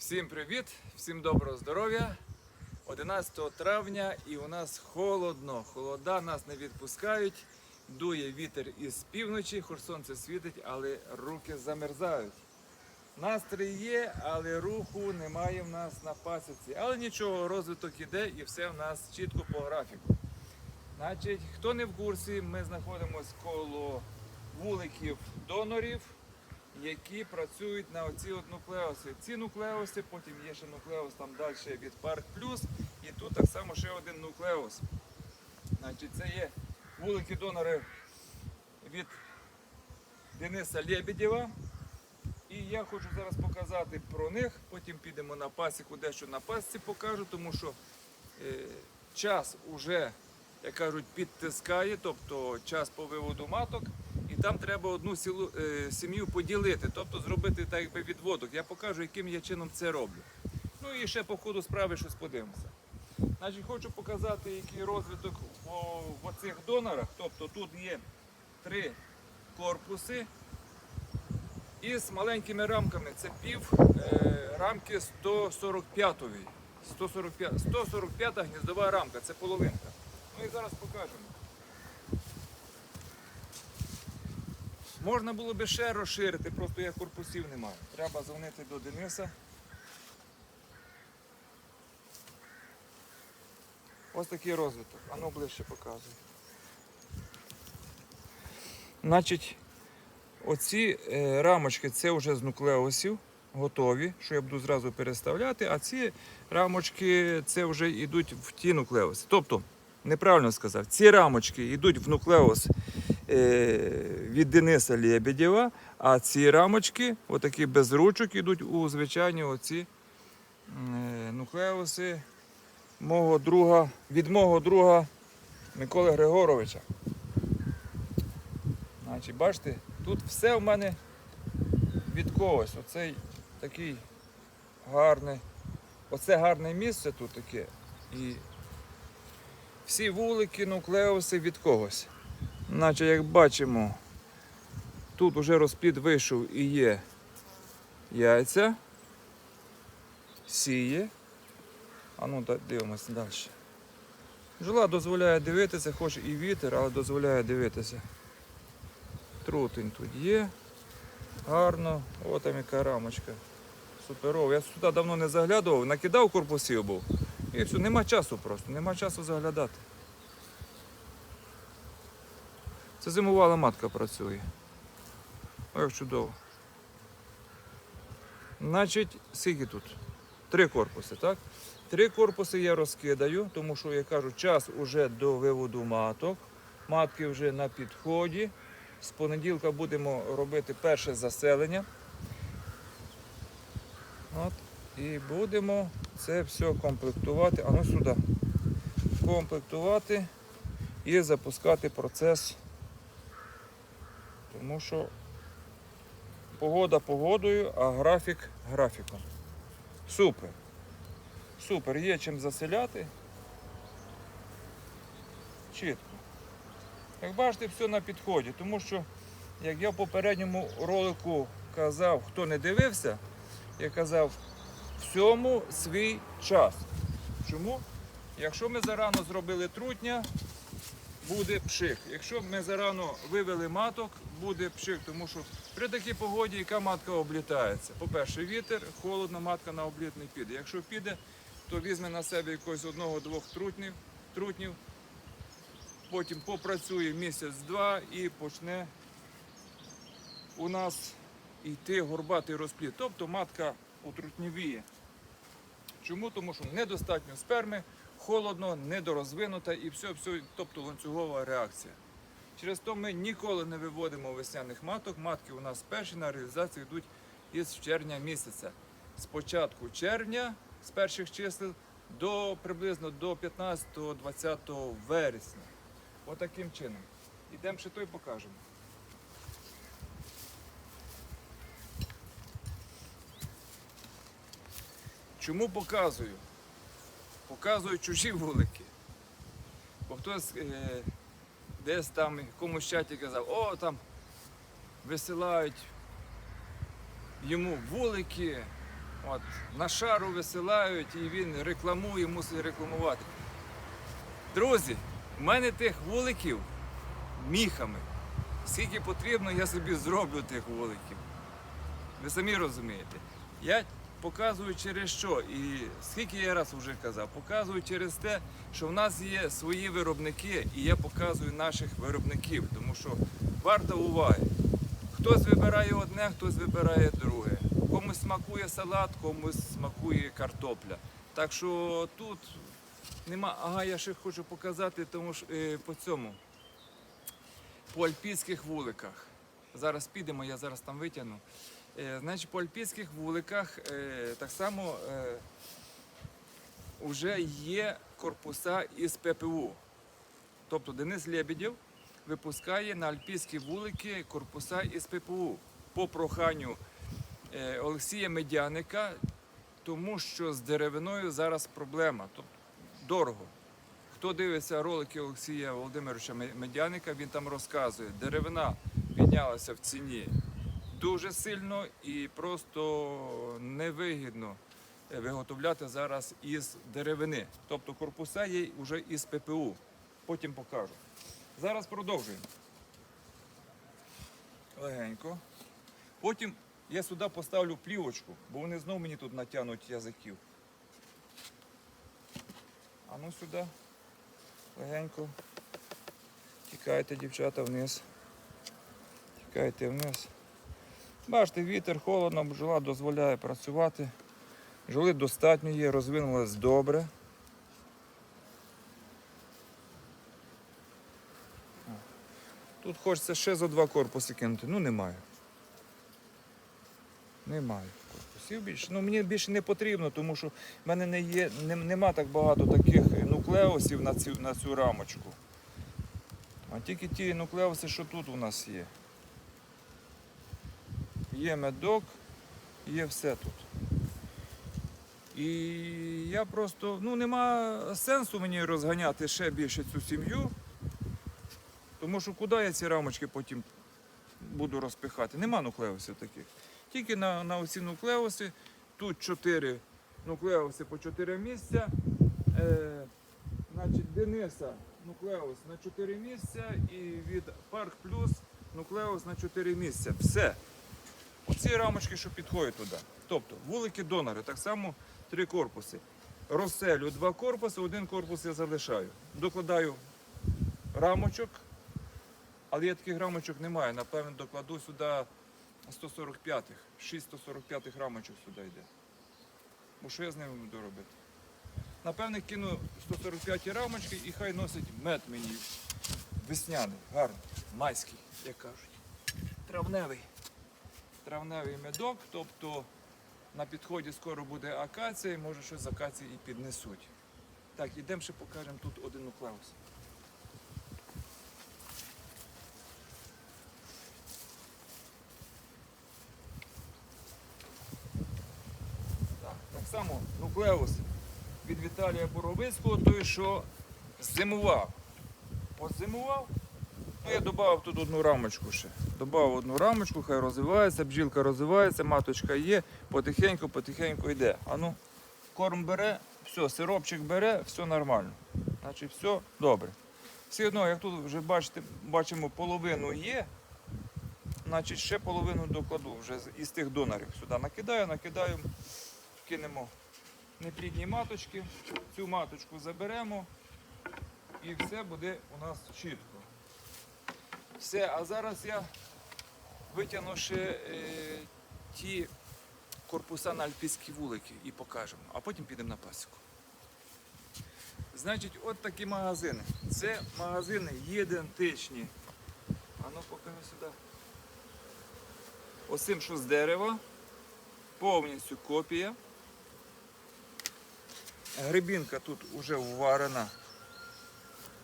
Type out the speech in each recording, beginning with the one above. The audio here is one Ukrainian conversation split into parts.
Всім привіт, всім доброго здоров'я. 11 травня і у нас холодно. Холода нас не відпускають. Дує вітер із півночі, хоч сонце світить, але руки замерзають. Настрій є, але руху немає в нас на пасіці. Але нічого, розвиток іде і все в нас чітко по графіку. Значить, хто не в курсі, ми знаходимося коло вуликів донорів, які працюють на оці от нуклеоси. Ці нуклеоси, потім є ще нуклеос там далі від Парк Плюс, і тут так само ще один нуклеос. Значить, це є вулики донори від Дениса Лебедєва. І я хочу зараз показати про них. Потім підемо на пасіку, дещо на пасіці покажу, тому що е, час уже, як кажуть, підтискає, тобто час по виводу маток. Там треба одну сілу, е, сім'ю поділити, тобто зробити так якби відводок. Я покажу, яким я чином це роблю. Ну і ще по ходу справи щось подивимося. Значить, хочу показати, який розвиток в цих донорах. Тобто тут є три корпуси із маленькими рамками. Це пів е, рамки 145-ї. 145, 145 гніздова рамка, це половинка. Ну і зараз покажемо. Можна було би ще розширити, просто я корпусів немає. Треба дзвонити до Дениса. Ось такий розвиток. Ану ближче показує. Значить, оці е, рамочки це вже з нуклеусів готові, що я буду зразу переставляти, а ці рамочки це вже йдуть в ті нуклеуси. Тобто, неправильно сказав, ці рамочки йдуть в нуклеус від Дениса Лебедєва, а ці рамочки, отакі без ручок, йдуть у звичайні оці е, нуклеуси мого друга, від мого друга Миколи Григоровича. Значить, бачите, тут все в мене від когось. Оцей такий гарний. Оце гарне місце тут таке. І всі вулики, нуклеуси від когось. Наче як бачимо, тут уже розплід вийшов і є яйця, сіє. А ну дивимося далі. Жила дозволяє дивитися, хоч і вітер, але дозволяє дивитися. Трутень тут є. Гарно. О, там яка рамочка. Суперово. Я сюди давно не заглядував, накидав корпусів був. І все, нема часу просто, нема часу заглядати. Це зимувала матка працює. Ой, чудово. Значить, скільки тут? Три корпуси, так? Три корпуси я розкидаю, тому що, я кажу, час уже до виводу маток. Матки вже на підході. З понеділка будемо робити перше заселення. От. І будемо це все комплектувати. А ну сюди. Комплектувати і запускати процес. Тому що погода погодою, а графік графіком. Супер. Супер, є чим заселяти. Чітко. Як бачите, все на підході, тому що, як я в попередньому ролику казав, хто не дивився, я казав, всьому свій час. Чому? Якщо ми зарано зробили трутня, буде пшик. Якщо ми зарано вивели маток, буде пшик, тому що при такій погоді яка матка облітається. По-перше, вітер, холодно, матка на обліт не піде. Якщо піде, то візьме на себе якогось одного-двох трутнів, трутнів, потім попрацює місяць-два і почне у нас йти горбатий розплід. Тобто матка утрутнівіє. Чому? Тому що недостатньо сперми, холодно, недорозвинута і все, все, тобто ланцюгова реакція. Через то ми ніколи не виводимо весняних маток. Матки у нас перші на реалізацію йдуть із червня місяця. З початку червня, з перших чисел, до приблизно до 15-20 вересня. Отаким чином. Ідемо ще той покажемо. Чому показую? Показую чужі вулики. Бо хтось е, десь там в якомусь чаті казав, о, там висилають йому вулики, От, на шару висилають і він рекламує, мусить рекламувати. Друзі, в мене тих вуликів міхами. Скільки потрібно, я собі зроблю тих вуликів. Ви самі розумієте. Я показую через що. І скільки я раз вже казав, показую через те, що в нас є свої виробники, і я показую наших виробників, тому що варто уваги. Хтось вибирає одне, хтось вибирає друге. Комусь смакує салат, комусь смакує картопля. Так що тут нема. Ага, я ще хочу показати, тому що е, по цьому. По альпійських вуликах. Зараз підемо, я зараз там витягну. Е, значить, по альпійських вуликах е, так само е, вже є корпуса із ППУ. Тобто Денис Лебедєв випускає на альпійські вулики корпуса із ППУ по проханню е, Олексія Медяника, тому що з деревиною зараз проблема. Тобто дорого. Хто дивиться ролики Олексія Володимировича Медяника, він там розказує, деревина піднялася в ціні дуже сильно і просто невигідно е, виготовляти зараз із деревини. Тобто корпуса є вже із ППУ. Потім покажу. Зараз продовжуємо. Легенько. Потім я сюди поставлю плівочку, бо вони знову мені тут натягнуть язиків. А ну сюди. Легенько. Тікайте, дівчата, вниз. Тікайте вниз. Бачите, вітер, холодно, бджола дозволяє працювати. Бджоли достатньо є, розвинулась добре. Тут хочеться ще за два корпуси кинути. Ну немає. Немає корпусів більше. Ну мені більше не потрібно, тому що в мене не є, не, нема так багато таких нуклеусів на цю, на цю рамочку. А тільки ті нуклеуси, що тут у нас є. Є медок, є все тут. І я просто, ну нема сенсу мені розганяти ще більше цю сім'ю. Тому що куди я ці рамочки потім буду розпихати? Нема нуклеусів таких. Тільки на, на оці нуклеуси. Тут 4 нуклеуси по 4 місця. Е, значить, Дениса нуклеус на 4 місця і від Парк Плюс нуклеус на 4 місця. Все. Оці рамочки, що підходять туди. Тобто вулики донори, так само три корпуси. Розселю два корпуси, один корпус я залишаю. Докладаю рамочок, але я таких рамочок немає. Напевно, докладу сюди 145-х. 6 145-х рамочок сюди йде. Бо що я з ними буду робити? Напевне, кину 145 рамочки і хай носить мед мені весняний, гарний, майський, як кажуть. Травневий. Травневий медок, тобто на підході скоро буде акація, і може щось з акації і піднесуть. Так, ідемо ще покажемо тут один нуклеус. Так само нуклеус від Віталія Боровицького, той, що зимував. Позимував. Ну, я додав тут одну рамочку ще. Добавив одну рамочку, хай розвивається, бджілка розвивається, маточка є, потихеньку, потихеньку йде. А ну, корм бере, все, сиропчик бере, все нормально. Значить, все добре. Все одно, як тут вже бачите, бачимо, половину є, значить ще половину докладу вже із тих донорів. Сюди накидаю, накидаю, кинемо неплідні маточки, цю маточку заберемо і все буде у нас чітко. Все, а зараз я витягну ще е, ті корпуса на альпійські вулики і покажемо, а потім підемо на пасіку. Значить, от такі магазини. Це магазини ідентичні. А ну покажи сюди. Оцим, що з дерева, повністю копія. Грибінка тут вже вварена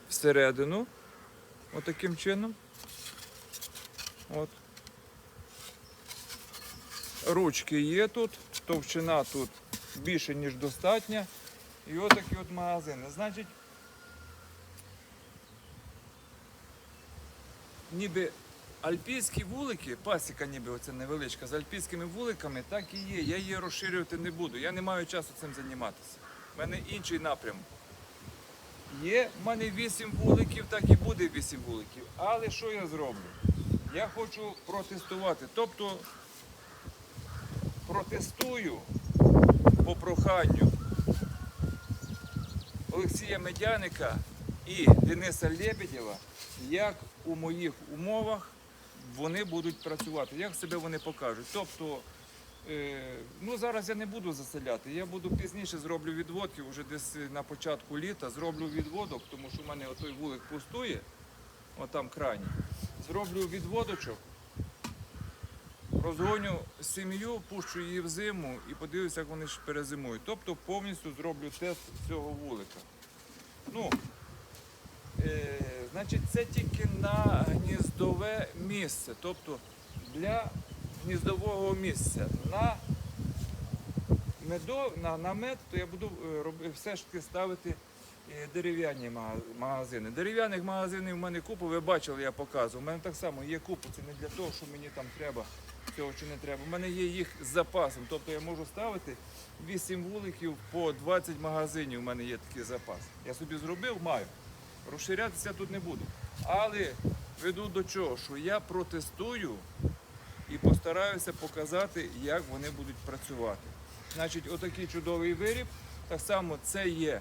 всередину. Отаким чином. От. Ручки є тут, товщина тут більше, ніж достатня. І отакі от магазини. Значить, ніби альпійські вулики, пасіка ніби оця невеличка, з альпійськими вуликами, так і є. Я її розширювати не буду. Я не маю часу цим займатися. У мене інший напрям. Є в мене 8 вуликів, так і буде 8 вуликів. Але що я зроблю? Я хочу протестувати. Тобто протестую по проханню Олексія Медяника і Дениса Лебедєва, як у моїх умовах вони будуть працювати, як себе вони покажуть. Тобто, е, ну зараз я не буду заселяти, я буду пізніше зроблю відводки, вже десь на початку літа зроблю відводок, тому що в мене отой вулик пустує, отам крайній. Зроблю відводочок, розгоню сім'ю, пущу її в зиму і подивлюся, як вони ж перезимують. Тобто повністю зроблю тест цього вулика. Ну, е, значить, це тільки на гніздове місце. Тобто для гніздового місця. На, медо, на, на мед, то я буду е, роби- все ж таки ставити дерев'яні магазини. Дерев'яних магазинів в мене купу, ви бачили, я показував. У мене так само є купу, це не для того, що мені там треба цього чи не треба. У мене є їх з запасом. Тобто я можу ставити 8 вуликів по 20 магазинів. У мене є такий запас. Я собі зробив, маю. Розширятися тут не буду. Але веду до чого, що я протестую і постараюся показати, як вони будуть працювати. Значить, отакий чудовий виріб. Так само це є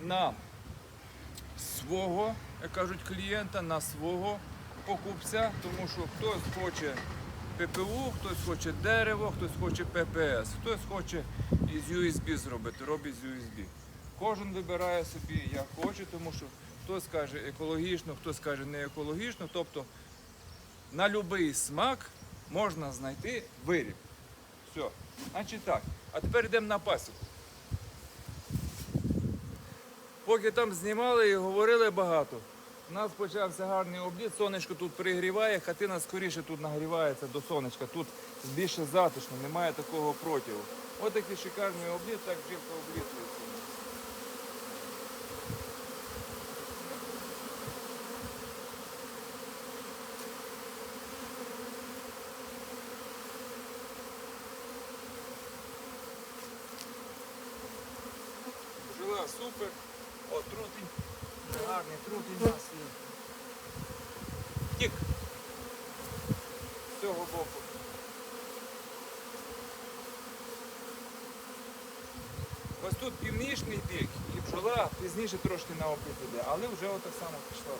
на свого, як кажуть, клієнта, на свого покупця, тому що хтось хоче ППУ, хтось хоче дерево, хтось хоче ППС, хтось хоче із USB зробити, робить з USB. Кожен вибирає собі як хоче, тому що хтось каже екологічно, хтось каже не екологічно. Тобто на будь-який смак можна знайти виріб. Все. Значить так. А тепер йдемо на пасіку. Поки там знімали і говорили багато. У нас почався гарний обліт, сонечко тут пригріває, хатина скоріше тут нагрівається до сонечка. Тут більше затишно, немає такого протягу. Ось такий шикарний обліт, так жінка облітується. Жила супер. О, трутень. Гарний нас є. Тік. З цього боку. Ось тут північний бік і бджола пізніше трошки на обліт іде, але вже отак само пішла.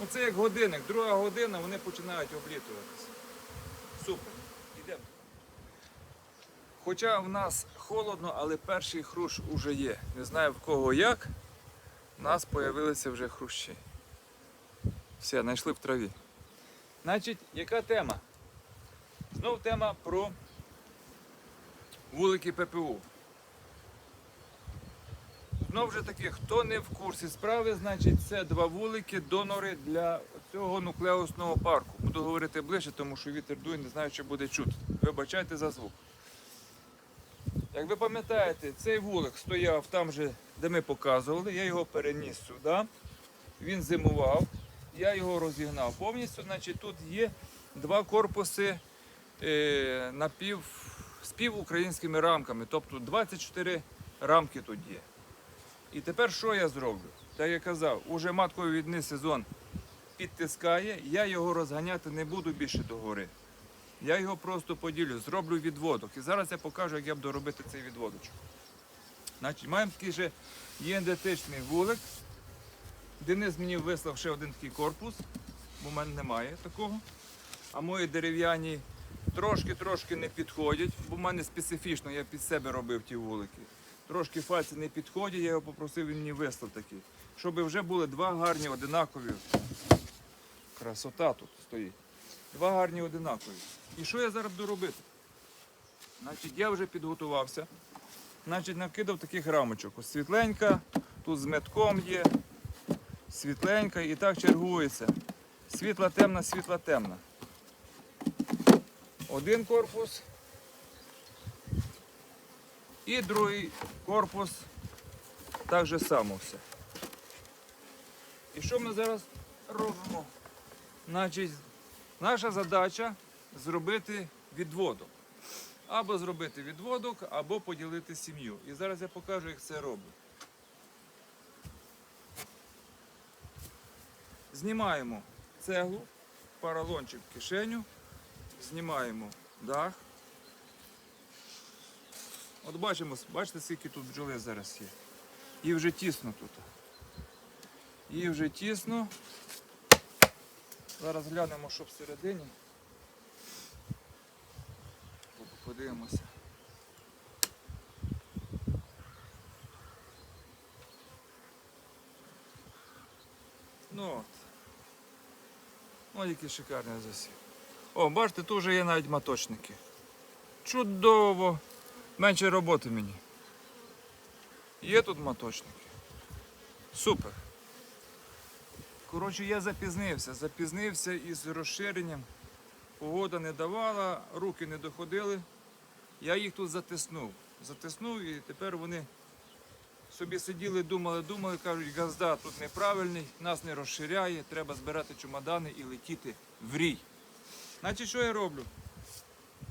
Ну це як годинник, друга година, вони починають облітуватися. Супер. Йдемо. Хоча в нас холодно, але перший хрущ уже є. Не знаю в кого як. Нас з'явилися вже хрущі. Все, знайшли в траві. Значить, яка тема? Знов тема про вулики ППУ. Знов же таки, хто не в курсі справи, значить це два вулики, донори для цього нуклеусного парку. Буду говорити ближче, тому що вітер дує, не знаю, чи буде чути. Вибачайте за звук. Як ви пам'ятаєте, цей вулик стояв там же, де ми показували, я його переніс сюди. Він зимував, я його розігнав повністю. Значить, тут є два корпуси е, напів, з півукраїнськими рамками, тобто 24 рамки тут є. І тепер що я зроблю? Так я казав, уже матковідний сезон підтискає, я його розганяти не буду більше до гори. Я його просто поділю, зроблю відводок. І зараз я покажу, як я буду робити цей відводочок. Значить, маємо такий же єндетичний вулик. Денис мені вислав ще один такий корпус, бо в мене немає такого. А мої дерев'яні трошки-трошки не підходять, бо в мене специфічно, я під себе робив ті вулики. Трошки фальці не підходять, я його попросив, він мені вислав такий. Щоб вже були два гарні одинакові. Красота тут стоїть. Два гарні одинакові. І що я зараз буду робити? Значить, я вже підготувався. Значить, накидав таких рамочок. Ось світленька, тут з метком є, світленька і так чергується. Світла темна, світла темна. Один корпус. І другий корпус так же само все. І що ми зараз робимо? Значить, наша задача зробити відводок. Або зробити відводок, або поділити сім'ю. І зараз я покажу, як це роблю. Знімаємо цеглу, поролончик в кишеню, знімаємо дах. От бачимо, бачите, скільки тут бджоли зараз є. І вже тісно тут. І вже тісно. Зараз глянемо, що всередині. Подивимося. Ну от. Ось який шикарний засів. О, бачите, тут вже є навіть маточники. Чудово! Менше роботи мені. Є тут маточники. Супер. Коротше, я запізнився. Запізнився із розширенням. Погода не давала, руки не доходили. Я їх тут затиснув. Затиснув і тепер вони собі сиділи, думали, думали, кажуть, газда тут неправильний, нас не розширяє, треба збирати чемодани і летіти в рій. Значить, що я роблю?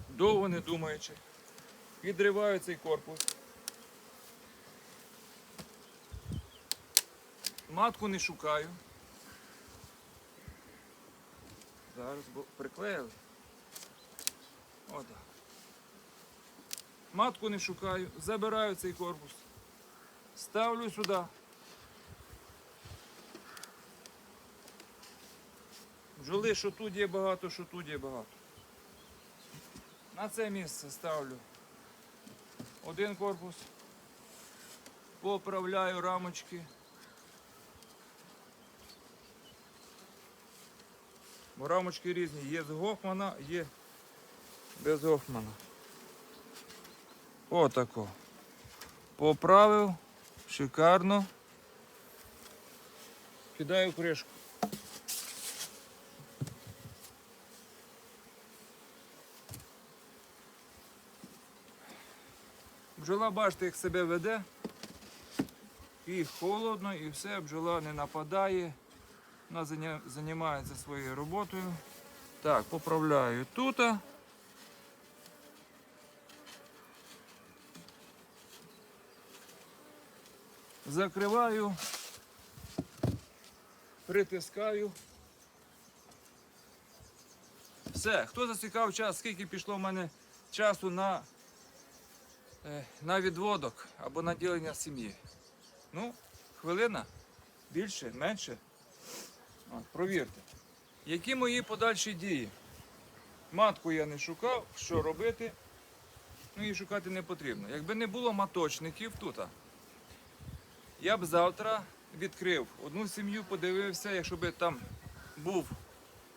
Довго не думаючи, відриваю цей корпус. Матку не шукаю. Зараз бо приклеїли. Отак. Матку не шукаю, забираю цей корпус, ставлю сюди. Бджоли, що тут є багато, що тут є багато. На це місце ставлю один корпус, поправляю рамочки. Бо рамочки різні. Є з Гофмана, є без Гофмана. Отако. Поправив. Шикарно. Кидаю кришку. Бджола, бачите, як себе веде. І холодно, і все, бджола не нападає. Вона займається своєю роботою. Так, поправляю тут. Закриваю, притискаю. Все, хто засікав час, скільки пішло в мене часу на, е, на відводок або на ділення сім'ї? Ну, хвилина, більше, менше. От, провірте. Які мої подальші дії? Матку я не шукав, що робити? Ну, її шукати не потрібно. Якби не було маточників тут, я б завтра відкрив одну сім'ю, подивився, якщо б там був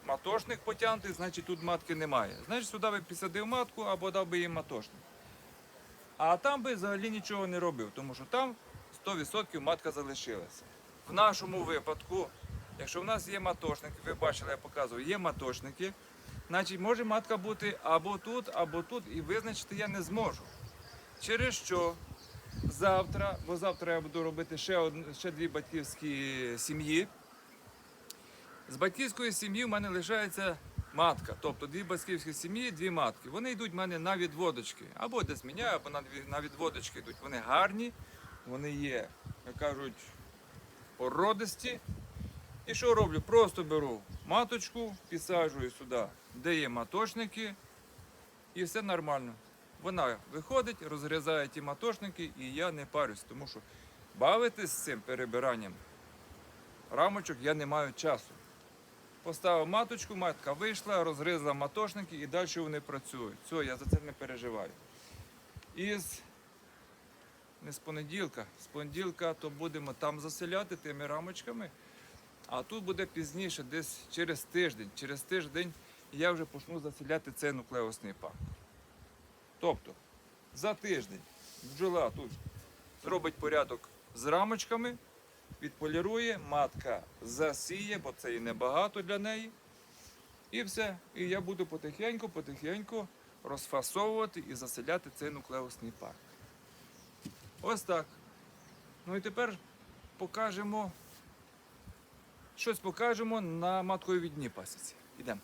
матошник потягнутий, значить тут матки немає. Значить, сюди би підсадив матку або дав би їй матошник. А там би взагалі нічого не робив, тому що там 100% матка залишилася. В нашому випадку, якщо в нас є матошники, ви бачили, я показував, є матошники, значить може матка бути або тут, або тут, і визначити я не зможу. Через що завтра, бо завтра я буду робити ще, одн- ще дві батьківські сім'ї. З батьківської сім'ї в мене лишається матка. Тобто дві батьківські сім'ї, дві матки. Вони йдуть в мене на відводочки. Або десь міняю, або на відводочки йдуть. Вони гарні, вони є, як кажуть, породисті. І що роблю? Просто беру маточку, підсаджую сюди, де є маточники, і все нормально. Вона виходить, розрізає ті матошники, і я не парюсь, тому що бавитись з цим перебиранням рамочок я не маю часу. Поставив маточку, матка вийшла, розгризла матошники і далі вони працюють. Все, я за це не переживаю. Із не з понеділка, з понеділка то будемо там заселяти тими рамочками, а тут буде пізніше, десь через тиждень. Через тиждень я вже почну заселяти цей нуклеосний пак. Тобто за тиждень бджола тут зробить порядок з рамочками, відполірує, матка засіє, бо це і небагато для неї. І все. І я буду потихеньку, потихеньку розфасовувати і заселяти цей нуклеусний парк. Ось так. Ну і тепер покажемо, щось покажемо на матковідній пасіці. Ідемо.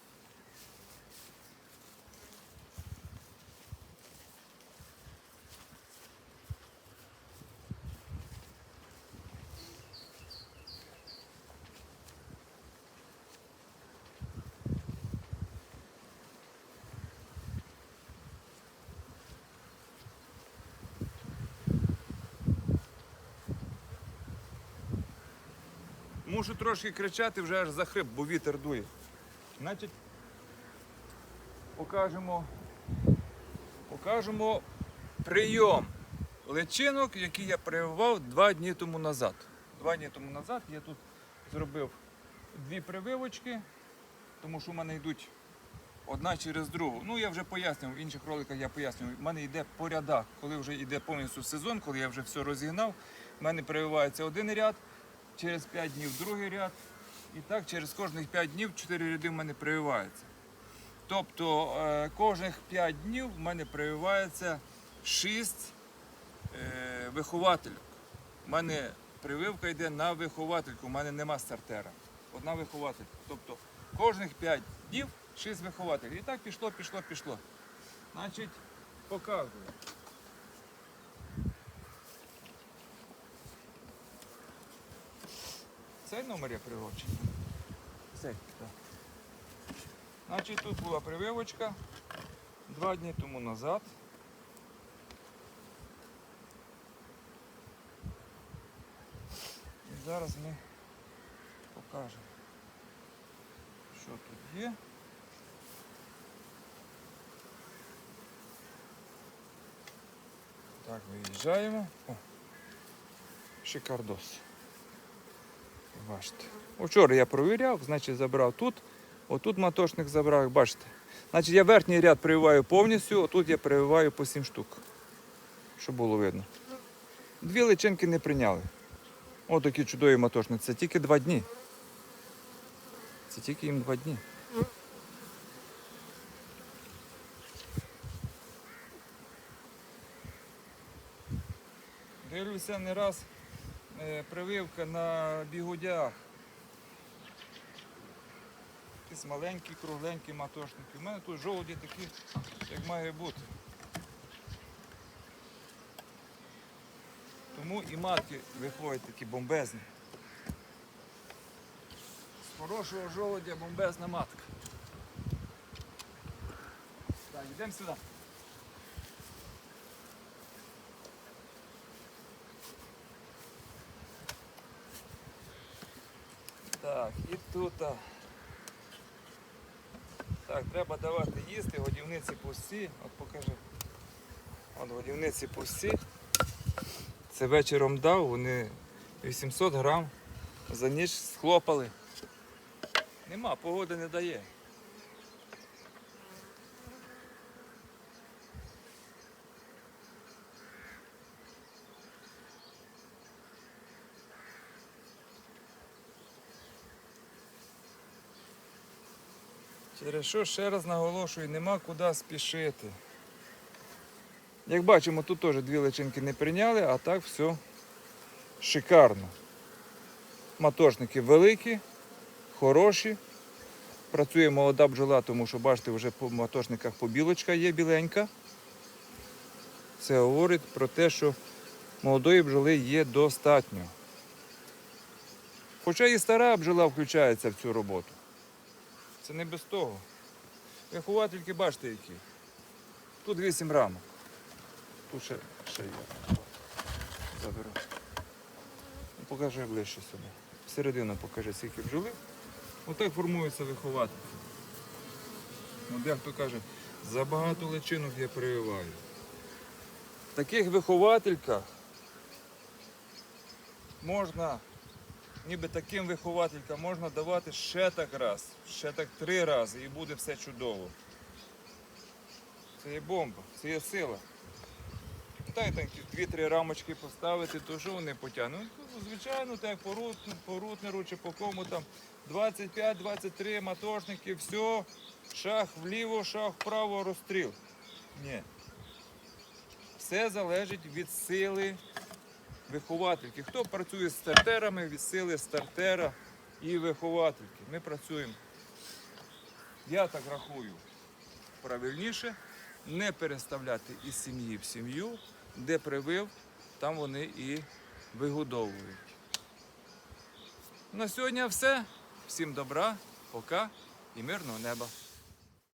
Мушу трошки кричати вже аж захрип, бо вітер дує. Значить, покажемо, покажемо прийом личинок, який я прививав два дні тому назад. Два дні тому назад я тут зробив дві прививочки, тому що в мене йдуть одна через другу. Ну, я вже пояснював, в інших роликах я пояснював. В мене йде по рядах, коли вже йде повністю сезон, коли я вже все розігнав, в мене прививається один ряд, через 5 днів другий ряд. І так через кожних 5 днів 4 ряди в мене прививаються. Тобто е, кожних 5 днів в мене прививається 6 е, виховательок. У мене прививка йде на виховательку, у мене нема стартера. Одна вихователька. Тобто кожних 5 днів 6 вихователів. І так пішло, пішло, пішло. Значить, показую. Цей номер я привив? Цей, так. Значить, тут була прививочка два дні тому назад. І зараз ми покажемо, що тут є. Так, виїжджаємо. О, шикардос. Бачите. Вчора я провіряв, значить забрав тут. Отут матошник забрав, бачите. Значить, я верхній ряд прививаю повністю, отут я прививаю по 7 штук. Щоб було видно. Дві личинки не прийняли. О, такі чудові матошниці. Це тільки два дні. Це тільки їм два дні. Дивлюся не раз прививка на бігудях. Якісь маленькі, кругленькі матошники. У мене тут жовті такі, як має бути. Тому і матки виходять такі бомбезні. З хорошого жолудя бомбезна матка. Так, йдемо сюди. Так, і тут. Так, треба давати їсти, годівниці пусті. От покажи. От годівниці пусті. Це вечором дав, вони 800 грам за ніч схлопали. Нема, погода не дає. Через що ще раз наголошую, нема куди спішити. Як бачимо, тут теж дві личинки не прийняли, а так все шикарно. Матошники великі, хороші. Працює молода бджола, тому що бачите, вже по матошниках побілочка є біленька. Це говорить про те, що молодої бджоли є достатньо. Хоча і стара бджола включається в цю роботу. Це не без того. Виховательки бачите які. Тут 8 рамок. Тут ще, ще є. Заберу. Ну, Покажи ближче сюди. Всередину покажи, скільки бджоли. Отак формується вихователь. Ну, дехто каже, забагато личинок я прививаю. В таких виховательках можна ніби таким вихователькам можна давати ще так раз, ще так три рази і буде все чудово. Це є бомба, це є сила. Та й так дві-три рамочки поставити, то що вони потягнуть? Ну, звичайно, так по, рут, по рутнеру чи по кому там 25-23 матошники, все, шах вліво, шах вправо, розстріл. Ні. Все залежить від сили виховательки. Хто працює з стартерами, від сили стартера. і виховательки. Ми працюємо. Я так рахую, правильніше не переставляти із сім'ї в сім'ю, де привив, там вони і вигодовують. На сьогодні все. Всім добра, пока і мирного неба.